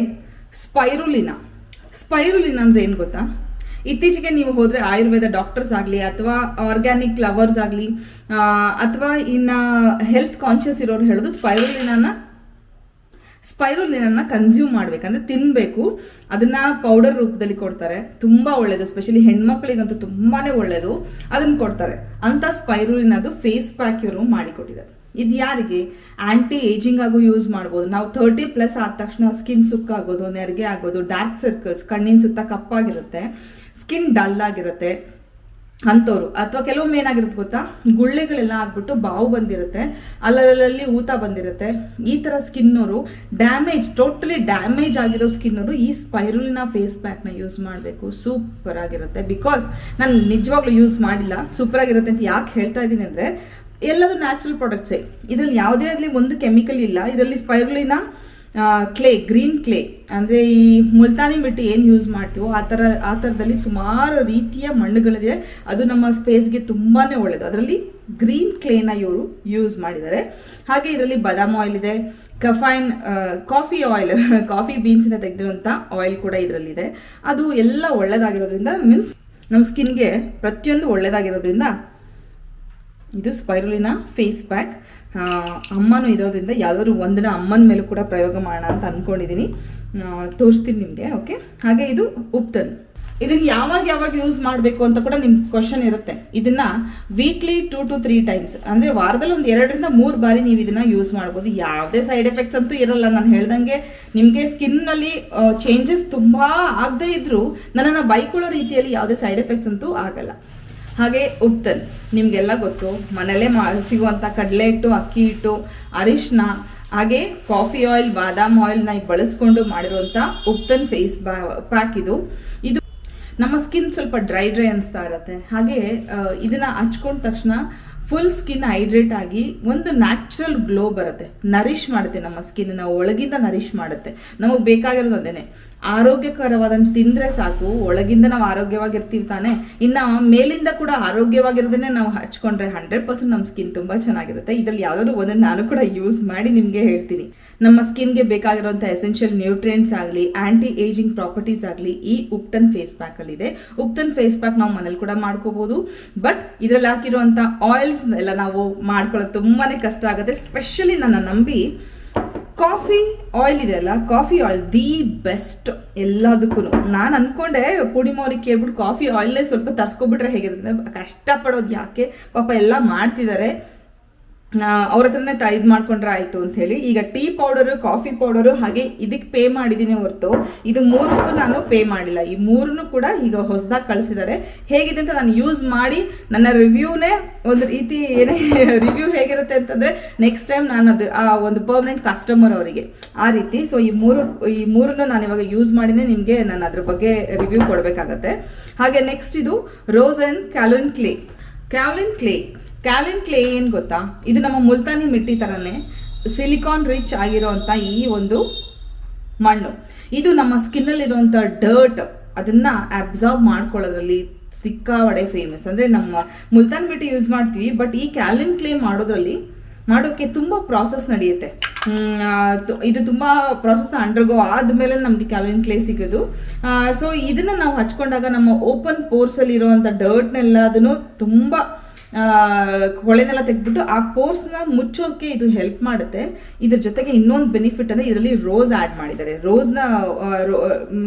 ಸ್ಪೈರುಲಿನ. ಸ್ಪೈರುಲಿನ ಅಂದರೆ ಏನು ಗೊತ್ತಾ? ಇತ್ತೀಚೆಗೆ ನೀವು ಹೋದರೆ ಆಯುರ್ವೇದ ಡಾಕ್ಟರ್ಸ್ ಆಗಲಿ ಅಥವಾ ಆರ್ಗ್ಯಾನಿಕ್ ಲವರ್ಸ್ ಆಗಲಿ ಅಥವಾ ಇನ್ನು ಹೆಲ್ತ್ ಕಾನ್ಷಿಯಸ್ ಇರೋರು ಹೇಳೋದು ಸ್ಪೈರುಲಿನ ಸ್ಪೈರುಲಿನನ್ನ ಕನ್ಸ್ಯೂಮ್ ಮಾಡ್ಬೇಕಂದ್ರೆ ತಿನ್ನಬೇಕು ಅದನ್ನ ಪೌಡರ್ ರೂಪದಲ್ಲಿ ಕೊಡ್ತಾರೆ. ತುಂಬಾ ಒಳ್ಳೇದು, ಸ್ಪೆಷಲಿ ಹೆಣ್ಮಕ್ಳಿಗಂತೂ ತುಂಬಾನೇ ಒಳ್ಳೇದು. ಅದನ್ನ ಕೊಡ್ತಾರೆ. ಅಂತ ಸ್ಪೈರುಲಿನ ಅದು ಫೇಸ್ ಪ್ಯಾಕ್ ಇವರು ಮಾಡಿಕೊಟ್ಟಿದ್ದಾರೆ. ಇದು ಯಾರಿಗೆ? ಆಂಟಿ ಏಜಿಂಗ್ ಆಗು ಯೂಸ್ ಮಾಡ್ಬೋದು. ನಾವು ತರ್ಟಿ ಪ್ಲಸ್ ಆದ ತಕ್ಷಣ ಸ್ಕಿನ್ ಸುಕ್ಕಾಗೋದು ನೆರಿಗೆ ಆಗೋದು ಡಾರ್ಕ್ ಸರ್ಕಲ್ಸ್ ಕಣ್ಣಿನ ಸುತ್ತ ಕಪ್ಪಾಗಿರುತ್ತೆ. ಸ್ಕಿನ್ ಡಲ್ ಆಗಿರುತ್ತೆ. ಅಂಥವ್ರು. ಅಥವಾ ಕೆಲವೊಮ್ಮೆ ಏನಾಗಿರುತ್ತೆ ಗೊತ್ತಾ? ಗುಳ್ಳೆಗಳೆಲ್ಲ ಆಗ್ಬಿಟ್ಟು ಬಾವು ಬಂದಿರುತ್ತೆ. ಅಲ್ಲಲ್ಲಲ್ಲಿ ಊತ ಬಂದಿರುತ್ತೆ. ಈ ಥರ ಸ್ಕಿನ್ನವರು ಡ್ಯಾಮೇಜ್ ಟೋಟಲಿ ಡ್ಯಾಮೇಜ್ ಆಗಿರೋ ಸ್ಕಿನ್ನವರು ಈ ಸ್ಪೈರುಲಿನ ಫೇಸ್ ಪ್ಯಾಕ್ನ ಯೂಸ್ ಮಾಡಬೇಕು. ಸೂಪರ್ ಆಗಿರುತ್ತೆ. ಬಿಕಾಸ್ ನಾನು ನಿಜವಾಗ್ಲೂ ಯೂಸ್ ಮಾಡಿಲ್ಲ. ಸೂಪರ್ ಆಗಿರುತ್ತೆ ಅಂತ ಯಾಕೆ ಹೇಳ್ತಾ ಇದ್ದೀನಿ ಅಂದರೆ ಎಲ್ಲದು ನ್ಯಾಚುರಲ್ ಪ್ರಾಡಕ್ಟ್ಸೇ ಇದರಲ್ಲಿ ಯಾವುದೇ ಆಗಲಿ ಒಂದು ಕೆಮಿಕಲ್ ಇಲ್ಲ. ಇದರಲ್ಲಿ ಸ್ಪೈರುಲಿನ ಕ್ಲೇ ಗ್ರೀನ್ ಕ್ಲೇ ಅಂದರೆ ಈ ಮುಲ್ತಾನಿ ಮಿಟ್ಟಿ ಏನು ಯೂಸ್ ಮಾಡ್ತೀವೋ ಆ ಥರ, ಆ ಥರದಲ್ಲಿ ಸುಮಾರು ರೀತಿಯ ಮಣ್ಣುಗಳಿದೆ. ಅದು ನಮ್ಮ ಸ್ಪೇಸ್ಗೆ ತುಂಬಾ ಒಳ್ಳೆಯದು ಅದರಲ್ಲಿ ಗ್ರೀನ್ ಕ್ಲೇನ ಇವರು ಯೂಸ್ ಮಾಡಿದ್ದಾರೆ. ಹಾಗೆ ಇದರಲ್ಲಿ ಬದಾಮ್ ಆಯಿಲ್ ಇದೆ. ಕಫೈನ್ ಕಾಫಿ ಆಯಿಲ್ ಕಾಫಿ ಬೀನ್ಸಿಂದ ತೆಗೆದಿರುವಂಥ ಆಯಿಲ್ ಕೂಡ ಇದರಲ್ಲಿದೆ. ಅದು ಎಲ್ಲ ಒಳ್ಳೆಯದಾಗಿರೋದ್ರಿಂದ ಮೀನ್ಸ್ ನಮ್ಮ ಸ್ಕಿನ್ಗೆ ಪ್ರತಿಯೊಂದು ಒಳ್ಳೆಯದಾಗಿರೋದ್ರಿಂದ ಇದು ಸ್ಪೈರುಲಿನ ಫೇಸ್ ಪ್ಯಾಕ್. ಅಮ್ಮನೂ ಇರೋದ್ರಿಂದ ಯಾವ್ದಾದ್ರು ಒಂದಿನ ಅಮ್ಮನ ಮೇಲೂ ಕೂಡ ಪ್ರಯೋಗ ಮಾಡೋಣ ಅಂತ ಅಂದ್ಕೊಂಡಿದ್ದೀನಿ ತೋರಿಸ್ತೀನಿ ನಿಮಗೆ, ಓಕೆ? ಹಾಗೆ ಇದು ಉಪ್ತನ್. ಇದನ್ನ ಯಾವಾಗ ಯಾವಾಗ ಯೂಸ್ ಮಾಡಬೇಕು ಅಂತ ಕೂಡ ನಿಮ್ಗೆ ಕ್ವಶನ್ ಇರುತ್ತೆ. ಇದನ್ನ weekly two to three times ಅಂದರೆ ವಾರದಲ್ಲಿ ಒಂದು ಎರಡರಿಂದ ಮೂರು ಬಾರಿ ನೀವು ಇದನ್ನ ಯೂಸ್ ಮಾಡ್ಬೋದು. ಯಾವುದೇ ಸೈಡ್ ಎಫೆಕ್ಟ್ಸ್ ಅಂತೂ ಇರಲ್ಲ. ನಾನು ಹೇಳ್ದಂಗೆ ನಿಮಗೆ ಸ್ಕಿನ್ನಲ್ಲಿ ಚೇಂಜಸ್ ತುಂಬ ಆಗದೇ ಇದ್ದರೂ ನನ್ನನ್ನು ಬೈಕೊಳ್ಳೋ ರೀತಿಯಲ್ಲಿ ಯಾವುದೇ ಸೈಡ್ ಎಫೆಕ್ಟ್ಸ್ ಅಂತೂ ಆಗಲ್ಲ. ಹಾಗೆ ಉಪ್ತಲ್. ನಿಮಗೆಲ್ಲ ಗೊತ್ತು, ಮನೆಯಲ್ಲೇ ಮಾ ಸಿಗುವಂಥ ಕಡಲೆ ಹಿಟ್ಟು ಅಕ್ಕಿ ಹಿಟ್ಟು ಅರಿಶಿನ ಹಾಗೆ ಕಾಫಿ ಆಯಿಲ್ ಬಾದಾಮ್ ಆಯಿಲ್ನ ಬಳಸ್ಕೊಂಡು ಮಾಡಿರುವಂಥ ಉಪ್ತನ್ ಫೇಸ್ ಬಾ ಪ್ಯಾಕ್ ಇದು. ಇದು ನಮ್ಮ ಸ್ಕಿನ್ ಸ್ವಲ್ಪ ಡ್ರೈ ಡ್ರೈ ಅನಿಸ್ತಾ ಇರುತ್ತೆ. ಹಾಗೆ ಇದನ್ನು ಹಚ್ಕೊಂಡ ತಕ್ಷಣ ಫುಲ್ ಸ್ಕಿನ್ ಹೈಡ್ರೇಟ್ ಆಗಿ ಒಂದು ನ್ಯಾಚುರಲ್ ಗ್ಲೋ ಬರುತ್ತೆ. ನರಿಶ್ ಮಾಡುತ್ತೆ ನಮ್ಮ ಸ್ಕಿನ್ನ ಒಳಗಿಂದ ನರಿಶ್ ಮಾಡುತ್ತೆ. ನಮಗೆ ಬೇಕಾಗಿರೋದು ಅದೇನೆ ಆರೋಗ್ಯಕರವಾದಂತ ತಿಂದರೆ ಸಾಕು, ಒಳಗಿಂದ ನಾವು ಆರೋಗ್ಯವಾಗಿರ್ತೀವಿ ತಾನೇ. ಇನ್ನು ಮೇಲಿಂದ ಕೂಡ ಆರೋಗ್ಯವಾಗಿರೋದನ್ನೇ ನಾವು ಹಚ್ಕೊಂಡ್ರೆ ಹಂಡ್ರೆಡ್ ಪರ್ಸೆಂಟ್ ನಮ್ಮ ಸ್ಕಿನ್ ತುಂಬ ಚೆನ್ನಾಗಿರುತ್ತೆ. ಇದ್ರಲ್ಲಿ ಯಾವ್ದಾದ್ರು ಒಂದನ್ನು ನಾನು ಕೂಡ ಯೂಸ್ ಮಾಡಿ ನಿಮಗೆ ಹೇಳ್ತೀನಿ. ನಮ್ಮ ಸ್ಕಿನ್ಗೆ ಬೇಕಾಗಿರುವಂಥ ಎಸೆನ್ಷಿಯಲ್ ನ್ಯೂಟ್ರಿಯೆಂಟ್ಸ್ ಆಗಲಿ ಆ್ಯಂಟಿ ಏಜಿಂಗ್ ಪ್ರಾಪರ್ಟೀಸ್ ಆಗಲಿ ಈ ಉಪ್ಟನ್ ಫೇಸ್ ಪ್ಯಾಕ್ ಅಲ್ಲಿ ಇದೆ. ಉಪ್ಟನ್ ಫೇಸ್ ಪ್ಯಾಕ್ ನಾವು ಮನೇಲಿ ಕೂಡ ಮಾಡ್ಕೋಬೋದು. ಬಟ್ ಇದರಲ್ಲಿ ಹಾಕಿರುವಂಥ ಆಯಿಲ್ಸ್ ಎಲ್ಲ ನಾವು ಮಾಡ್ಕೊಳ್ಳೋದು ತುಂಬಾ ಕಷ್ಟ ಆಗುತ್ತೆ. ಸ್ಪೆಷಲಿ ನನ್ನ ನಂಬಿ ಕಾಫಿ ಆಯಿಲ್ ಇದೆ ಅಲ್ಲ? ಕಾಫಿ ಆಯಿಲ್ ದಿ ಬೆಸ್ಟ್ ಎಲ್ಲದಕ್ಕೂ ನಾನು ಅನ್ಕೊಂಡೆ ಪೂರ್ಣಿಮಾ ಕೇಳ್ಬಿಟ್ಟು ಕಾಫಿ ಆಯಿಲ್ನೇ ಸ್ವಲ್ಪ ತರ್ಸ್ಕೊಬಿಟ್ರೆ ಹೇಗಿರುತ್ತೆ? ಕಷ್ಟಪಡೋದು ಯಾಕೆ? ಪಾಪ ಎಲ್ಲ ಮಾಡ್ತಿದ್ದಾರೆ ಅವ್ರ ಹತ್ರನೇ ತ, ಇದು ಮಾಡ್ಕೊಂಡ್ರೆ ಆಯಿತು ಅಂತ ಹೇಳಿ. ಈಗ ಟೀ ಪೌಡರು, ಕಾಫಿ ಪೌಡರು ಹಾಗೆ ಇದಕ್ಕೆ ಪೇ ಮಾಡಿದ್ದೀನಿ ಹೊರತು. ಇದು ಮೂರಕ್ಕೂ ನಾನು ಪೇ ಮಾಡಿಲ್ಲ. ಈ ಮೂರನ್ನು ಕೂಡ ಈಗ ಹೊಸದಾಗಿ ಕಳಿಸಿದ್ದಾರೆ ಹೇಗಿದೆ ಅಂತ ನಾನು ಯೂಸ್ ಮಾಡಿ ನನ್ನ ರಿವ್ಯೂನೇ ಒಂದು ರೀತಿ ಏನೇ ರಿವ್ಯೂ ಹೇಗಿರುತ್ತೆ ಅಂತಂದರೆ ನೆಕ್ಸ್ಟ್ ಟೈಮ್ ನಾನು ಅದು, ಆ ಒಂದು ಪರ್ಮನೆಂಟ್ ಕಸ್ಟಮರ್ ಅವರಿಗೆ. ಆ ರೀತಿ. ಸೊ ಈ ಮೂರು, ಈ ಮೂರನ್ನು ನಾನು ಇವಾಗ ಯೂಸ್ ಮಾಡಿನೇ ನಿಮಗೆ ನಾನು ಅದ್ರ ಬಗ್ಗೆ ರಿವ್ಯೂ ಕೊಡಬೇಕಾಗತ್ತೆ. ಹಾಗೆ ನೆಕ್ಸ್ಟ್ ಇದು rose and kaolin clay kaolin clay kaolin clay ಏನು ಗೊತ್ತಾ? ಇದು ನಮ್ಮ ಮುಲ್ತಾನಿ ಮಿಟ್ಟಿ ಥರನೇ ಸಿಲಿಕಾನ್ ರಿಚ್ ಆಗಿರೋಂಥ ಈ ಒಂದು ಮಣ್ಣು. ಇದು ನಮ್ಮ ಸ್ಕಿನ್ನಲ್ಲಿರುವಂಥ ಡರ್ಟ್ ಅದನ್ನು ಅಬ್ಸಾರ್ಬ್ ಮಾಡ್ಕೊಳ್ಳೋದ್ರಲ್ಲಿ ಸಿಕ್ಕಾವಡೆ ಫೇಮಸ್ ಅಂದರೆ ನಮ್ಮ ಮುಲ್ತಾನ್ ಮಿಟ್ಟಿ ಯೂಸ್ ಮಾಡ್ತೀವಿ ಬಟ್ ಈ ಕ್ಯಾಲಿನ್ ಕ್ಲೇ ಮಾಡೋದ್ರಲ್ಲಿ ಮಾಡೋಕ್ಕೆ ತುಂಬ ಪ್ರಾಸೆಸ್ ನಡೆಯುತ್ತೆ. ಇದು ತುಂಬ ಪ್ರಾಸೆಸ್ ಅಂಡರ್ಗೋ ಆದಮೇಲೆ ನಮಗೆ ಕ್ಯಾಲಿನ್ ಕ್ಲೇ ಸಿಗೋದು. ಸೊ ಇದನ್ನು ನಾವು ಹಚ್ಕೊಂಡಾಗ ನಮ್ಮ ಓಪನ್ ಪೋರ್ಸಲ್ಲಿ ಇರುವಂಥ ಡರ್ಟ್ನೆಲ್ಲ ಅದನ್ನು ತುಂಬ ಹೊಳೆನೆಲ್ಲ ತೆಗೆದ್ಬಿಟ್ಟು ಆ ಪೋರ್ಸ್ನ ಮುಚ್ಚೋಕೆ ಇದು ಹೆಲ್ಪ್ ಮಾಡುತ್ತೆ. ಇದ್ರ ಜೊತೆಗೆ ಇನ್ನೊಂದು ಬೆನಿಫಿಟ್ ಅಂದರೆ ಇದರಲ್ಲಿ ರೋಸ್ ಆ್ಯಡ್ ಮಾಡಿದ್ದಾರೆ. ರೋಸ್ನ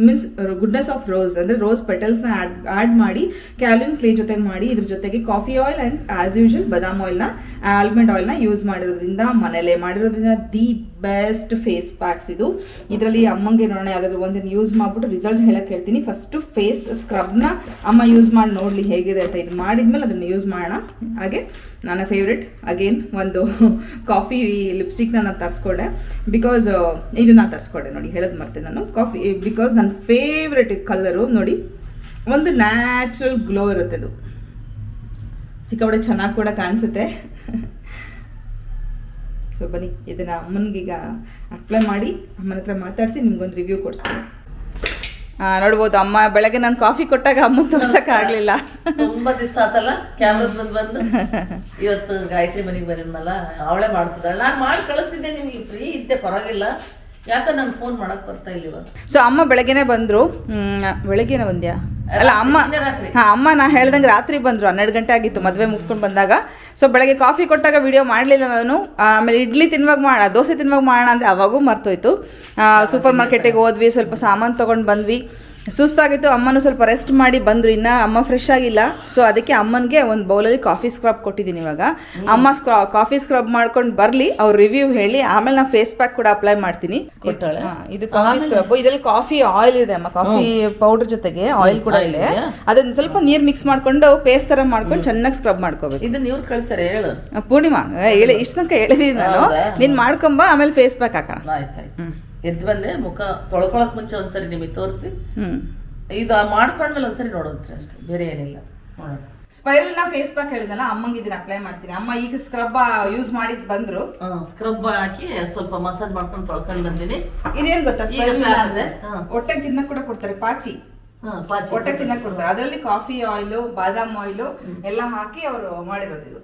ಮೀನ್ಸ್ ಗುಡ್ನೆಸ್ ಆಫ್ ರೋಸ್ ಅಂದರೆ ರೋಸ್ ಪೆಟಲ್ಸ್ನ ಆ್ಯಡ್ ಆ್ಯಡ್ ಮಾಡಿ ಕ್ಯಾಲಿನ್ ಕ್ಲೇ ಜೊತೆಗೆ ಮಾಡಿ, ಇದ್ರ ಜೊತೆಗೆ coffee oil and as usual ಬದಾಮ್ ಆಯಿಲ್ನ ಆಲ್ಮಂಡ್ ಆಯಿಲ್ನ ಯೂಸ್ ಮಾಡಿರೋದ್ರಿಂದ ಮನೇಲೆ ಮಾಡಿರೋದ್ರಿಂದ ದಿ ಬೆಸ್ಟ್ ಫೇಸ್ ಪ್ಯಾಕ್ಸ್ ಇದು. ಇದರಲ್ಲಿ ಅಮ್ಮಂಗೆ ನೋಡೋಣ ಯಾವ್ದಾದ್ರು ಒಂದನ್ನು ಯೂಸ್ ಮಾಡಿಬಿಟ್ಟು ರಿಸಲ್ಟ್ ಹೇಳಕ್ಕೆ ಹೇಳ್ತೀನಿ. ಫಸ್ಟು ಫೇಸ್ ಸ್ಕ್ರಬ್ನ ಅಮ್ಮ ಯೂಸ್ ಮಾಡಿ ನೋಡಲಿ ಹೇಗಿದೆ ಅಂತ ಇದು ಮಾಡಿದ್ಮೇಲೆ ಅದನ್ನು ಯೂಸ್ ಮಾಡೋಣ. ಹಾಗೆ ನನ್ನ ಫೇವ್ರೆಟ್ ಅಗೇನ್ ಒಂದು ಕಾಫಿ ಲಿಪ್ಸ್ಟಿಕ್ನ ನಾನು ತರಿಸ್ಕೊಂಡೆ. ಬಿಕಾಸ್ ಇದು ನಾನು ತರಿಸ್ಕೊಂಡೆ ನೋಡಿ ಹೇಳೋದು ಮತ್ತೆ ನಾನು. ಕಾಫಿ ಬಿಕಾಸ್ ನನ್ನ ಫೇವ್ರೆಟ್ ಕಲರು ನೋಡಿ ಒಂದು ನ್ಯಾಚುರಲ್ ಗ್ಲೋ ಇರುತ್ತೆ ಅದು. ಸಿಕ್ಕಾಪಟ್ಟೆ ಚೆನ್ನಾಗಿ ಕೂಡ ಕಾಣಿಸುತ್ತೆ. ಸೊ ಬನ್ನಿ ಇದನ್ನ ಅಮ್ಮನಿಗೀಗ ಅಪ್ಲೈ ಮಾಡಿ ಅಮ್ಮನ ಹತ್ರ ಮಾತಾಡಿಸಿ ನಿಮ್ಗೊಂದು ರಿವ್ಯೂ ಕೊಡಿಸ್ತೀನಿ. ನೋಡ್ಬೋದು ಅಮ್ಮ ಬೆಳಗ್ಗೆ ನಾನು ಕಾಫಿ ಕೊಟ್ಟಾಗ ಅಮ್ಮನ ತೋರ್ಸಕ್ಕಾಗಲಿಲ್ಲ ತುಂಬಾ ದಿವಸ ಆತಲ್ಲ ಕ್ಯಾಮ್ರದ್ ಬಂದ್ ಬಂದು. ಇವತ್ತು ಗಾಯತ್ರಿ ಮನೆಗೆ ಬಂದಿದ್ನಲ್ಲ ಅವಳೇ ಮಾಡ್ತಿದ್ದಾಳೆ. ನಾನು ಮಾಡಿ ಕಳಿಸಿದ್ದೆ ನಿಮ್ಗೆ ಫ್ರೀ ಇದ್ದೆ ಪರವಾಗಿಲ್ಲ. ಯಾಕ ನಾನು ಫೋನ್ ಮಾಡಕ್ ಬರ್ತಾ ಇಲ್ಲ ಇವಾಗ? ಸೊ ಅಮ್ಮ ಬೆಳಗ್ಗೆನೆ ಬಂದ್ರು. ಬೆಳಗ್ಗೆನೆ ಬಂದ್ಯಾ? ಅಲ್ಲ ಅಮ್ಮ ಹಾ ಅಮ್ಮ ನಾ ಹೇಳ್ದಂಗೆ ರಾತ್ರಿ ಬಂದ್ರು. ಹನ್ನೆರಡು ಗಂಟೆ ಆಗಿತ್ತು ಮದುವೆ ಮುಗಿಸ್ಕೊಂಡು ಬಂದಾಗ. ಸೊ ಬೆಳಗ್ಗೆ ಕಾಫಿ ಕೊಟ್ಟಾಗ ವಿಡಿಯೋ ಮಾಡಲಿಲ್ಲ ನಾನು. ಆಮೇಲೆ ಇಡ್ಲಿ ತಿನ್ನುವಾಗ ಮಾಡ ದೋಸೆ ತಿನ್ನುವಾಗ ಮಾಡೋಣ ಅಂದರೆ ಅವಾಗೂ ಮರ್ತೋಯ್ತು. ಸೂಪರ್ ಮಾರ್ಕೆಟಿಗೆ ಹೋದ್ವಿ ಸ್ವಲ್ಪ ಸಾಮಾನು ತೊಗೊಂಡು ಬಂದ್ವಿ. ಸುಸ್ತಾಗಿತ್ತು ಅಮ್ಮನೂ ಸ್ವಲ್ಪ ರೆಸ್ಟ್ ಮಾಡಿ ಬಂದ್ರು. ಇನ್ನ ಅಮ್ಮ ಫ್ರೆಶ್ ಆಗಿಲ್ಲ. ಸೊ ಅದಕ್ಕೆ ಅಮ್ಮನಿಗೆ ಒಂದು ಬೌಲಲ್ಲಿ ಕಾಫಿ ಸ್ಕ್ರಬ್ ಕೊಟ್ಟಿದ್ದೀನಿ ಇವಾಗ. ಅಮ್ಮ ಸ್ಕ್ರಾ ಕಾಫಿ ಸ್ಕ್ರಬ್ ಮಾಡ್ಕೊಂಡು ಬರಲಿ ಅವ್ರ ರಿವ್ಯೂ ಹೇಳಿ. ಆಮೇಲೆ ನಾನು ಫೇಸ್ ಪ್ಯಾಕ್ ಕೂಡ ಅಪ್ಲೈ ಮಾಡ್ತೀನಿ. ಇದು ಕಾಫಿ ಸ್ಕ್ರಬ್ ಇದರಲ್ಲಿ ಕಾಫಿ ಆಯಿಲ್ ಇದೆ ಅಮ್ಮ. ಕಾಫಿ ಪೌಡರ್ ಜೊತೆಗೆ ಆಯಿಲ್ ಕೂಡ ಇದೆ. ಅದನ್ನ ಸ್ವಲ್ಪ ನೀರ್ ಮಿಕ್ಸ್ ಮಾಡ್ಕೊಂಡು ಪೇಸ್ಟ್ ತರ ಮಾಡ್ಕೊಂಡು ಚೆನ್ನಾಗಿ ಸ್ಕ್ರಬ್ ಮಾಡ್ಕೋಬೇಕು. ಇದನ್ನ ಇವ್ರು ಕಳ್ಸಾರೆ ಹೇಳು. ಪೂರ್ಣಿಮಾ ಹೇಳಿ ಇಷ್ಟು ತನಕ ಹೇಳಿದೀನಿ ನಾನು? ನೀನ್ ಮಾಡ್ಕೊಂಬ ಆಮೇಲೆ ಫೇಸ್ ಪ್ಯಾಕ್ ಹಾಕೋಣ. ಆಯ್ತಾಯ್ತು ಎದ್ದು ಬಂದೆ ಮುಖ ತೊಳ್ಕೊಳಕ್ ಮುಂಚೆ ಒಂದ್ಸರಿ ನಿಮಗೆ ತೋರಿಸಿ. ಹ್ಮ್. ಇದು ಮಾಡ್ಕೊಂಡ್ಮೇಲೆ ಒಂದ್ಸರಿ ನೋಡೋದ್ರಿ ಅಷ್ಟೇ ಬೇರೆ ಏನಿಲ್ಲ. ನೋಡೋಣ ಸ್ಪೈರಲ್ನ ಫೇಸ್ ಪ್ಯಾಕ್ ಹೇಳಿದಲ್ಲ ಅಮ್ಮಂಗೆ ಇದನ್ನ ಅಪ್ಲೈ ಮಾಡ್ತೀನಿ. ಅಮ್ಮ ಈಗ ಸ್ಕ್ರಬ್ ಯೂಸ್ ಮಾಡಿದ್ ಬಂದ್ರು. ಸ್ಕ್ರಬ್ ಹಾಕಿ ಸ್ವಲ್ಪ ಮಸಾಜ್ ಮಾಡ್ಕೊಂಡು ತೊಳ್ಕೊಂಡು ಬಂದೀನಿ. ಇದೇನ್ ಗೊತ್ತಾ? ಸ್ಪೈರಲ್ ಅಂದ್ರೆ. ಹೊಟ್ಟೆ ತಿನ್ನಕ್ ಕೂಡ ಕೊಡ್ತಾರೆ ಪಾಚಿ. ಹಾ ಪಾಚಿ ಹೊಟ್ಟೆ ತಿನ್ನಕ್ ಕೊಡ್ತಾರೆ. ಅದರಲ್ಲಿ ಕಾಫಿ ಆಯಿಲ್ ಬಾದಾಮ್ ಆಯಿಲ್ ಎಲ್ಲ ಹಾಕಿ ಅವರು ಮಾಡಿರೋದು ಇದು.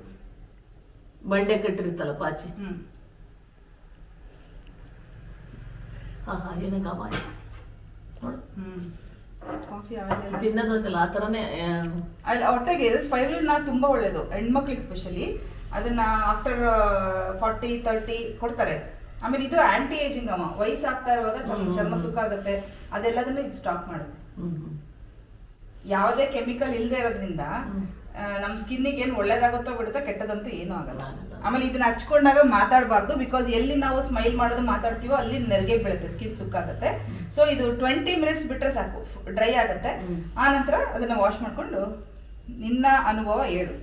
ಬಂಡೆ ಕಟ್ಟಿರುತ್ತಲ್ಲ ಪಾಚಿ? ಹ್ಮ್ ಹಾ ಹಾ ಏನೇ ಗಾಮ ಆಯ್ತು ನೋಡು ಕಾಫಿ ತಿನ್ನೋದಂತಲ್ಲ ಆ ಥರನೇ ಅಲ್ಲಿ ಹೊಟ್ಟೆಗೆ ಸ್ಪೈರಲಿನ ತುಂಬ ಒಳ್ಳೇದು ಹೆಣ್ಮಕ್ಳಿಗೆ ಸ್ಪೆಷಲಿ ಅದನ್ನ ಆಫ್ಟರ್ ಫಾರ್ಟಿ ತರ್ಟಿ ಕೊಡ್ತಾರೆ. ಆಮೇಲೆ ಇದು ಆಂಟಿ ಏಜಿಂಗ್ ಅಮ್ಮ ವಯಸ್ಸಾಗ್ತಾ ಇರುವಾಗ ಚರ್ಮ- ಸುಖ ಆಗುತ್ತೆ. ಅದೆಲ್ಲದನ್ನು ಇದು ಸ್ಟಾಪ್ ಮಾಡುತ್ತೆ. ಹ್ಮ್ ಹ್ಮ್. ಯಾವುದೇ ಕೆಮಿಕಲ್ ಇಲ್ಲದೆ ಇರೋದ್ರಿಂದ ನಮ್ಮ ಸ್ಕಿನ್ನಿಗೆ ಏನು ಒಳ್ಳೇದಾಗುತ್ತೋ ಬಿಡುತ್ತೋ ಕೆಟ್ಟದಂತೂ ಏನೂ ಆಗಲ್ಲ. ಆಮೇಲೆ ಇದನ್ನ ಹಚ್ಕೊಂಡಾಗ ಮಾತಾಡಬಾರ್ದು ಬಿಕಾಸ್ ಎಲ್ಲಿ ನಾವು ಸ್ಮೈಲ್ ಮಾಡೋದು ಮಾತಾಡ್ತೀವೋ ಅಲ್ಲಿ ನೆರಿಗೆ ಬೀಳುತ್ತೆ ಸ್ಕಿನ್ ಸುಕ್ಕಾಗುತ್ತೆ. ಸೊ ಇದು ಟ್ವೆಂಟಿ ಮಿನಿಟ್ಸ್ ಬಿಟ್ರೆ ಸಾಕು ಡ್ರೈ ಆಗುತ್ತೆ. ಆ ನಂತರ ಅದನ್ನ ವಾಶ್ ಮಾಡಿಕೊಂಡು ನಿನ್ನ ಅನುಭವ ಹೇಳು.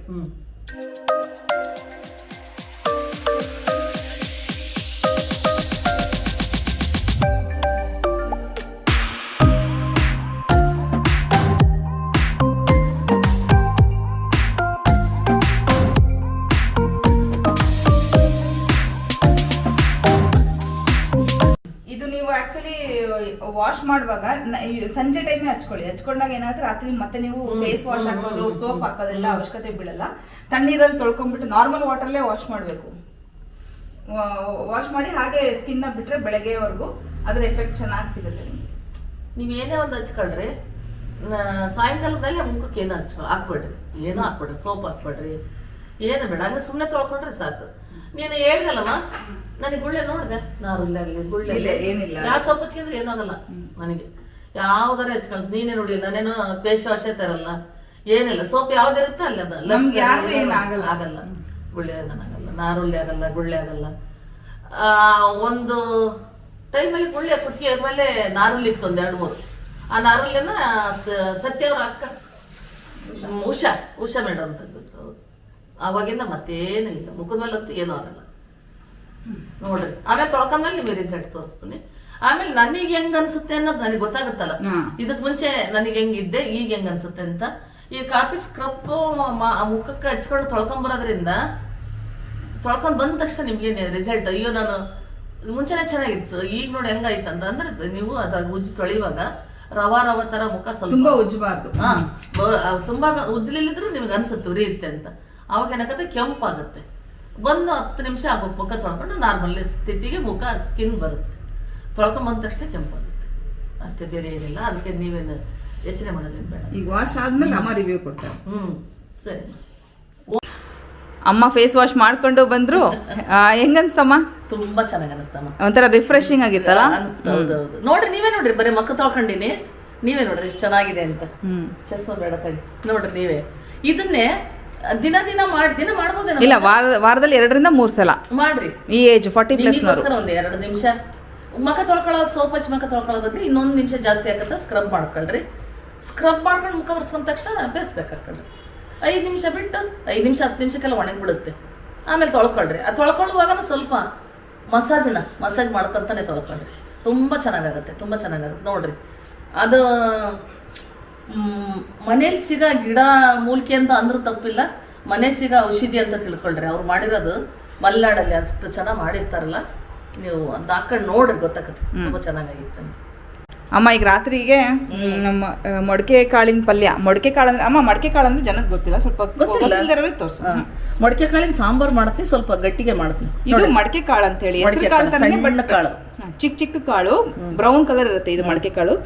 ಮಾಡುವಾಗ ಸಂಜೆ ಟೈಮೇ ಹಚ್ಕೊಳ್ಳಿ. ಹಚ್ಕೊಂಡಾಗ ಏನಾದ್ರೆ ರಾತ್ರಿ ಮತ್ತೆ ನೀವು ಫೇಸ್ ವಾಶ್ ಹಾಕೋದು ಸೋಪ್ ಹಾಕೋದೆಲ್ಲ ಅವಶ್ಯಕತೆ ಬೀಳಲ್ಲ. ತಣ್ಣೀರಲ್ಲಿ ತೊಳ್ಕೊಂಡ್ಬಿಟ್ಟು ನಾರ್ಮಲ್ ವಾಟರ್ಲೇ ವಾಶ್ ಮಾಡಬೇಕು. ವಾಶ್ ಮಾಡಿ ಹಾಗೆ ಸ್ಕಿನ್ ಬಿಟ್ರೆ ಬೆಳಗ್ಗೆವರೆಗೂ ಅದ್ರ ಎಫೆಕ್ಟ್ ಚೆನ್ನಾಗಿ ಸಿಗುತ್ತೆ ನಿಮಗೆ. ನೀವ್ ಏನೇ ಒಂದು ಹಚ್ಕೊಳ್ರಿ. ಸಾಯಂಕಾಲದಲ್ಲಿ ಮುಖಕ್ಕೆ ಏನು ಹಚ್ಚ ಹಾಕ್ಬೇಡ್ರಿ. ಏನೋ ಹಾಕ್ಬಿಡ್ರಿ. ಸೋಪ್ ಹಾಕ್ಬೇಡ್ರಿ. ಏನು ಬೇಡ. ಹಂಗೆ ಸುಮ್ಮನೆ ತೊಳ್ಕೊಂಡ್ರೆ ಸಾಕು. ನೀನು ಹೇಳ್ದಲ್ಲಮ್ಮ? ನನಗೆ ಗುಳ್ಳೆ ನೋಡಿದೆ. ನಾರುಲ್ಲೆ ಆಗಲಿ ಗುಳ್ಳೆ ಇಲ್ಲ, ಏನಿಲ್ಲ. ಯಾವ ಸೋಪ್ ಏನೂ ಏನಾಗಲ್ಲ ನನಗೆ ಯಾವ್ದಾರ ಹಚ್ಕೊಂಡು ನೀನೇ ನೋಡಿ ನಾನೇನು ಫೇಸ್ ವಾಶೇ ತರಲ್ಲ. ಏನಿಲ್ಲ ಸೋಪ್ ಯಾವ್ದಿರುತ್ತೆ ಅಲ್ಲಿ ಅದ. ಆಗಲ್ಲ. ಆಗಲ್ಲ. ಗುಳ್ಳೆ ಆಗಲ್ಲ. ನಾರುಳ್ಳಿ ಆಗಲ್ಲ ಗುಳ್ಳೆ ಆಗಲ್ಲ. ಆ, ಒಂದು ಟೈಮಲ್ಲಿ ಗುಳ್ಳೆ ಕುಕ್ಕಿ ಆದ್ಮೇಲೆ ನಾರುಳ್ಳಿ ಇತ್ತು ಒಂದ್ ಎರಡು ಮೂರು. ಆ ನಾರುಳ್ಳಿನ ಸತ್ಯ ಅವ್ರ ಅಕ್ಕ ಉಷಾ ಉಷಾ ಮೇಡಮ್ ಅವ್ರು ಆವಾಗಿಂದ ಮತ್ತೇನು ಇಲ್ಲ. ಮುಖದ ಮೇಲೆ ಅಂತೂ ಏನೂ ಆಗಲ್ಲ. ನೋಡ್ರಿ. ಆಮೇಲೆ ತೊಳ್ಕೊಂಡ್ಮೇಲೆ ನಿಮಗೆ ರಿಸಲ್ಟ್ ತೋರಿಸ್ತೀನಿ. ಆಮೇಲೆ ನನಗೆ ಹೆಂಗ್ ಅನ್ಸುತ್ತೆ ಅನ್ನೋದು ನನಗೆ ಗೊತ್ತಾಗುತ್ತಲ್ಲ. ಇದಕ್ ಮುಂಚೆ ನನಗೆ ಹೆಂಗ್ ಇದ್ದೆ ಈಗ ಹೆಂಗ್ ಅನ್ಸುತ್ತೆ ಅಂತ. ಈ ಕಾಫಿ ಸ್ಕ್ರಬ್ ಮುಖಕ್ಕೆ ಹಚ್ಕೊಂಡು ತೊಳ್ಕೊಂಬರೋದ್ರಿಂದ ತೊಳ್ಕೊಂಡ್ ಬಂದ ತಕ್ಷಣ ನಿಮ್ಗೆ ರಿಸಲ್ಟ್ ಅಯ್ಯೋ ನಾನು ಮುಂಚೆನೆ ಚೆನ್ನಾಗಿತ್ತು. ಈಗ ನೋಡಿ ಹೆಂಗಾಯ್ತು ಅಂತ. ಅಂದ್ರೆ ನೀವು ಅದ್ರ ಉಜ್ಜಿ ತೊಳಿವಾಗ ರವ ರವ ತರ ಮುಖ ಸ್ವಲ್ಪ ಉಜ್ಜಬಾರ್ದು. ಹಾ. ತುಂಬಾ ಉಜ್ಲಿಲ್ಲಿದ್ರೆ ನಿಮ್ಗೆ ಅನ್ಸುತ್ತೆ ಉರಿಯುತ್ತೆ ಅಂತ. ಅವಾಗ ಏನಾಗುತ್ತೆ? ಕೆಂಪಾಗುತ್ತೆ ಬಂದು ಹತ್ತು ನಿಮಿಷ ಆಗೋ ಮುಖ ತೊಳ್ಕೊಂಡು ನಾರ್ಮಲ್ ಸ್ಥಿತಿಗೆ ಮುಖ ಸ್ಕಿನ್ ಬರುತ್ತೆ. ತೊಳ್ಕೊಂಬಂದ ತಕ್ಷಣ ಕೆಂಪಾಗುತ್ತೆ ಅಷ್ಟೇ ಬೇರೆ ಏನಿಲ್ಲ. ಅದಕ್ಕೆ ನೀವೇನು ಯೋಚನೆ ಮಾಡೋದೇನು ಬೇಡ. ಈಗ ವಾಶ್ ಆದ್ಮೇಲೆ ಅಮ್ಮ ರಿವ್ಯೂ ಕೊಡ್ತಾರೆ. ಹ್ಞೂ ಸರಿ. ಅಮ್ಮ ಫೇಸ್ ವಾಶ್ ಮಾಡ್ಕೊಂಡು ಬಂದ್ರು. ಹೆಂಗನ್ಸ್ತಮ್ಮ? ತುಂಬಾ ಚೆನ್ನಾಗಿ ಅನಿಸ್ತಮ್ಮ ಒಂಥರ ರಿಫ್ರೆಶಿಂಗ್ ಆಗಿತ್ತಲ್ಲ? ಹೌದೌದು ನೋಡ್ರಿ ನೀವೇ ನೋಡ್ರಿ ಬರೀ ಮಕ್ಕ ತೊಳ್ಕೊಂಡಿನಿ. ನೀವೇ ನೋಡ್ರಿ ಎಷ್ಟು ಚೆನ್ನಾಗಿದೆ ಅಂತ. ಹ್ಞೂ ಚಸ್ಮ ಬೇಡ ತಡಿ. ನೋಡ್ರಿ ನೀವೇ. ಇದನ್ನೇ ದಿನ ದಿನ ಮಾಡಿ ದಿನ ಮಾಡ್ಬೋದೇನೋ ಇಲ್ಲ ವಾರ ವಾರದಲ್ಲಿ ಎರಡರಿಂದ ಮೂರು ಸಲ. ಮಾಡ್ರಿ. ಈ ಏಜ್ ಫಾರ್ಟಿ ಪ್ಲಸ್ನವರು ನಿಮಗೋಸ್ಕರ ಒಂದು ಎರಡು ನಿಮಿಷ. ಮುಖ ತೊಳ್ಕೊಳ್ಳೋದು ಸೋಪ್ ಹಚ್ಚಿ ಮುಖ ತೊಳ್ಕೊಳ್ಳೋದು ಬದಲು ಇನ್ನೊಂದು ನಿಮಿಷ ಜಾಸ್ತಿ ಆಗತ್ತೆ ಸ್ಕ್ರಬ್ ಮಾಡ್ಕೊಳ್ರಿ. ಸ್ಕ್ರಬ್ ಮಾಡ್ಕೊಂಡು ಮುಖ ಒರೆಸ್ಕೊಂಡ ತಕ್ಷಣ ಬೇಯಿಸ್ಬೇಕಾಕಳ್ರಿ ಐದು ನಿಮಿಷ ಬಿಟ್ಟು ಐದು ನಿಮಿಷ ಹತ್ತು ನಿಮಿಷಕ್ಕೆಲ್ಲ ಒಣಗಿಬಿಡುತ್ತೆ ಆಮೇಲೆ ತೊಳ್ಕೊಳ್ರಿ. ಅದು ತೊಳ್ಕೊಳ್ಳುವಾಗನ ಸ್ವಲ್ಪ ಮಸಾಜನ್ನ ಮಸಾಜ್ ಮಾಡ್ಕೊತಾನೆ ತೊಳ್ಕೊಳ್ರಿ. ತುಂಬ ಚೆನ್ನಾಗಾಗತ್ತೆ ತುಂಬ ಚೆನ್ನಾಗಾಗುತ್ತೆ. ನೋಡ್ರಿ. ಅದು ಮನೇಲಿ ಸಿಗೋ ಗಿಡ ಮೂಲಿಕೆ ಅಂತ ಅಂದ್ರೂ ತಪ್ಪಿಲ್ಲ. ಮನೆ ಸಿಗೋ ಔಷಧಿ ಅಂತ ತಿಳ್ಕೊಳ್ರಿ. ಅವ್ರು ಮಾಡಿರೋದು ಮಲೆನಾಡಲ್ಲಿ ಅಷ್ಟು ಚೆನ್ನಾಗಿ ಮಾಡಿರ್ತಾರಲ್ಲ. ನೀವು ಅದು ಹಾಕೊಂಡು ನೋಡ್ರಿ ಗೊತ್ತಾಗತ್ತೆ. ತುಂಬ ಚೆನ್ನಾಗಾಗಿತ್ತು ಅಮ್ಮ ಈಗ ರಾತ್ರಿಗೆ ನಮ್ಮ ಮೊಡಕೆ ಕಾಳಿನ ಪಲ್ಯ. ಮೊಡಕೆ ಕಾಳು ಅಂದ್ರೆ ಅಮ್ಮ ಮೊಡಕೆ ಕಾಳು ಅಂದ್ರೆ ಜನಕ್ಕೆ ಗೊತ್ತಿಲ್ಲ. ಸ್ವಲ್ಪ ಗೊತ್ತಿಲ್ಲದವ್ರಿಗೆ ತೋರಿಸು. ಮೊಡಕೆ ಕಾಳಿನ ಸಾಂಬಾರ್ ಮಾಡ್ತೀನಿ ಸ್ವಲ್ಪ ಗಟ್ಟಿಗೆ ಮಾಡ್ತೀನಿ. ಇದು ಮಡಕೆ ಕಾಳು ಅಂತ ಹೇಳಿ. ಹೆಸರು ಕಾಳು ಬಟ್ ಕಾಳು. ಚಿಕ್ಕ ಚಿಕ್ಕ ಕಾಳು ಬ್ರೌನ್ ಕಲರ್ ಇರುತ್ತೆ ಇದು ಮಡಕೆ ಕಾಳು.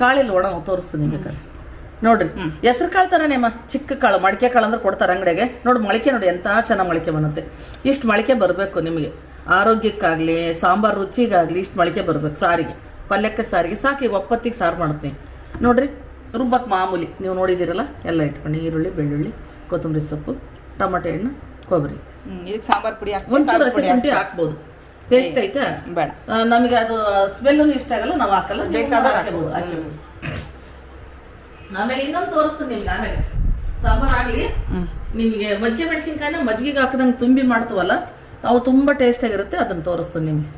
ಕಾಳಿಲ್ಲ ಒಣ ತೋರಿಸ್ತೀನಿ ಬೇಕಾದ್ರೆ ನೋಡ್ರಿ ಹೆಸರು ಕಾಳು ತರ ಅಮ್ಮ ಚಿಕ್ಕ ಕಾಳು ಮಡಿಕೆ ಕಾಳು ಅಂದ್ರೆ ಕೊಡ್ತಾರೆ ಅಂಗಡಿಗೆ. ನೋಡಿ ಮೊಳಕೆ ನೋಡಿ ಎಂತ ಚೆನ್ನಾಗಿ ಮೊಳಕೆ ಬರುತ್ತೆ. ಇಷ್ಟು ಮೊಳಕೆ ಬರಬೇಕು ನಿಮಗೆ. ಆರೋಗ್ಯಕ್ಕಾಗಲಿ ಸಾಂಬಾರು ರುಚಿಗಾಗಲಿ ಇಷ್ಟು ಮೊಳಕೆ ಬರಬೇಕು ಸಾರಿಗೆ. ಪಲ್ಯಕ್ಕೆ ಸಾರಿಗೆ ಸಾಕಿ ಈಗ ಒಪ್ಪತ್ತಿಗೆ ಸಾರು ಮಾಡ್ತೀನಿ. ನೋಡ್ರಿ ರುಬ್ಬಕ್ಕೆ ಮಾಮೂಲಿ. ನೀವು ನೋಡಿದ್ದೀರಲ್ಲ ಎಲ್ಲ ಇಟ್ಕೊಂಡು ಈರುಳ್ಳಿ ಬೆಳ್ಳುಳ್ಳಿ ಕೊತ್ತಂಬರಿ ಸೊಪ್ಪು ಟೊಮಟೆ ಹಣ್ಣು ಕೊಬ್ಬರಿ. ಇದಕ್ಕೆ ಸಾಂಬಾರ್ ಪುಡಿ ಒಂಚೂರು ಹಸಿ ಶುಂಠಿ ಹಾಕ್ಬೋದು. ಪೇಸ್ಟ್ ಐತೆ? ಬೇಡ. ನಮಗೆ ಅದು ಸ್ಮೆಲ್ಲು ಇಷ್ಟ ಆಗಲ್ಲ ನಾವು ಹಾಕಲ್ಲ ಬೇಕಾದಾಗ ಹಾಕಬಹುದು ಆಮೇಲೆ ಇನ್ನೊಂದು ತೋರಿಸ್ತೀನಿ ನಿಮ್ಗೆ ಆಮೇಲೆ ಸಾಂಬಾರ್ ಆಗಲಿ. ನಿಮಗೆ ಮಜ್ಜಿಗೆ ಮೆಣಸಿನ್ಕಾಯಿನ ಮಜ್ಜಿಗೆ ಹಾಕಿದಂಗೆ ತುಂಬಿ ಮಾಡ್ತೀವಲ್ಲ ಅವು ತುಂಬ ಟೇಸ್ಟ್ ಆಗಿರುತ್ತೆ ಅದನ್ನು ತೋರಿಸ್ತೀನಿ ನಿಮ್ಗೆ.